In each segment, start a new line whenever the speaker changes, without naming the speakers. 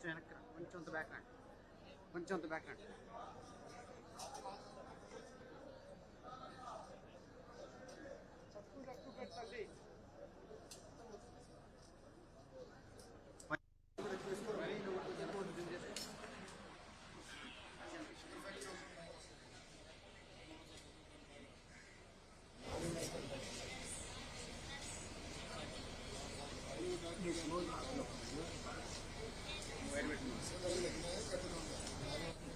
కొంచెం వెనక్కి కొంచెం అంత బ్యాక్ రండి కొంచెం అంత బ్యాక్ రండి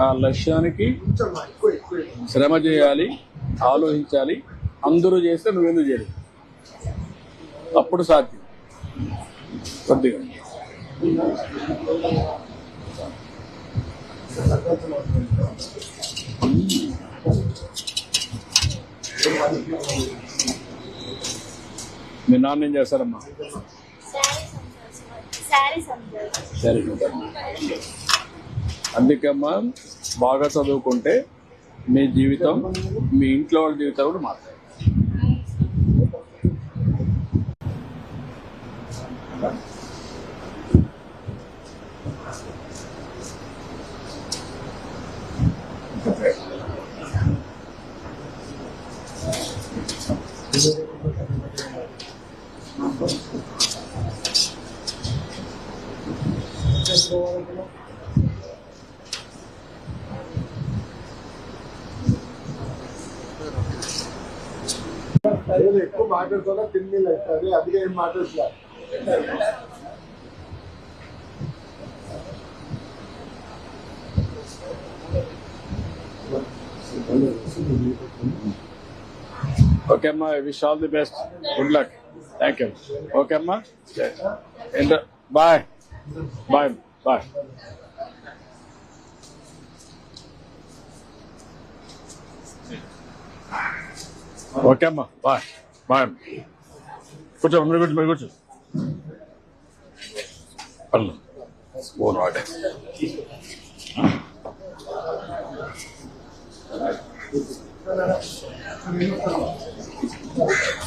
ఆ లక్ష్యానికి శ్రమ చేయాలి ఆలోచించాలి అందరూ చేస్తే నువ్వెందుకు చేయలేదు అప్పుడు సాధ్యం. కొద్దిగా. మీ నాన్న ఏం చేస్తారమ్మా?
సరే
అందుకమ్మా బాగా చదువుకుంటే మీ జీవితం మీ ఇంట్లో వాళ్ళ జీవితం కూడా మారుతాయి.
ఏదో ఎక్కువ మాట్లాడుతున్నా తిండి అవుతుంది అదిగా ఏం మాట్లాడట్లే
ఓకే అమ్మా wish all the best good luck thank you okay అమ్మా బాయ్ బాయ్ బాయ్ Okay అమ్మా బాయ్. బాయ్ కూర్చో మీరు కూర్చో మీరు కూర్చో. పర్లేదు. ఫోన్ వాడే. Thank you.